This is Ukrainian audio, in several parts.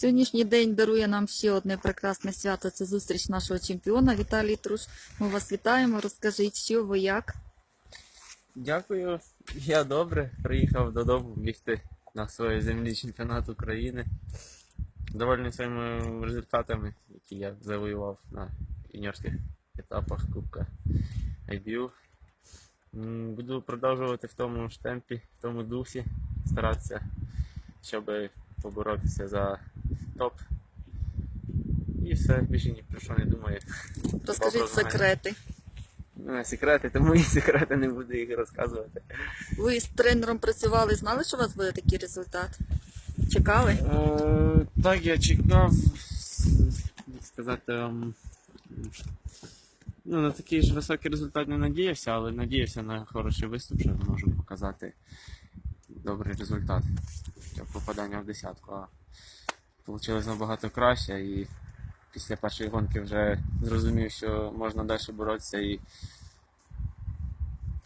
Сьогоднішній день дарує нам ще одне прекрасне свято. Це зустріч нашого чемпіона Віталій Труш. Ми вас вітаємо. Розкажіть, що ви як. Дякую. Я добре. Приїхав додому бігти на своїй землі чемпіонат України. Довольний своїми результатами, які я завоював на юніорських етапах Кубка IBU. Буду продовжувати в тому ж темпі, в тому дусі, старатися, щоб поборотися за топ. І все, більше ні про що не думаю. Розкажіть секрети. Ну, секрети, тому і секрети не буду їх розказувати. Ви з тренером працювали, знали, що у вас буде такий результат? Чекали? Е, так, я чекав, як сказати, ем, ну, на такий ж високий результат не надіявся, але надіявся на хороший виступ, що ми можемо показати добрий результат для попадання в десятку. Вийшло набагато краще і після першої гонки вже зрозумів, що можна далі боротися і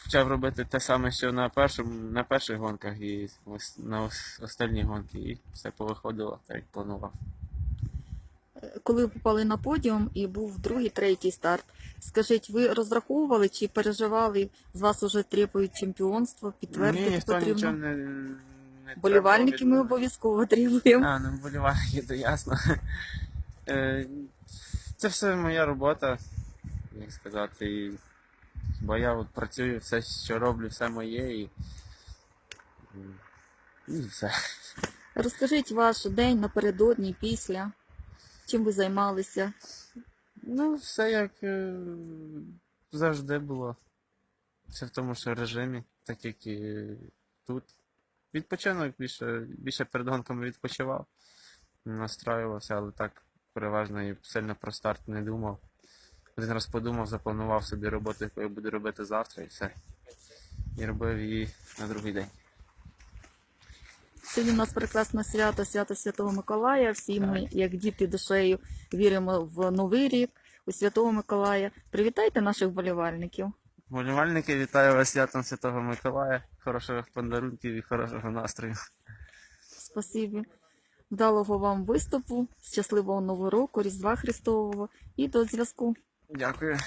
почав робити те саме, що на, першому, на перших гонках і ось на ос- останні гонки, і все повиходило так, як планував. Коли ви попали на подіум і був другий, третій старт. Скажіть, ви розраховували чи переживали? З вас уже требують чемпіонство, Ні, підтвердити ніхто нічого не, не Болівальники ми обов'язково требуємо. А, ну болівальники, то ясно. Е, Це все моя робота, як сказати. І, бо я от працюю, все, що роблю, все моє і, і все. Розкажіть ваш день напередодні, після. Чим ви займалися? Ну, все як е, завжди було. Все в тому ж режимі, так як і тут. Відпочинок більше, більше перед гонками відпочивав, настраювався, але так переважно і сильно про старт не думав. Один раз подумав, запланував собі роботу, яку я буду робити завтра, і все. І робив її на другий день. Сьогодні у нас прекрасне свято, свято Святого Миколая. Всі ми, як діти душею, віримо в Новий рік, у Святого Миколая. Привітайте наших болівальників. Болівальники, вітаю вас святом Святого Миколая, хороших подарунків і хорошого настрою. Спасибі. Вдалого вам виступу, щасливого Нового року, Різдва Христового і до зв'язку. Дякую.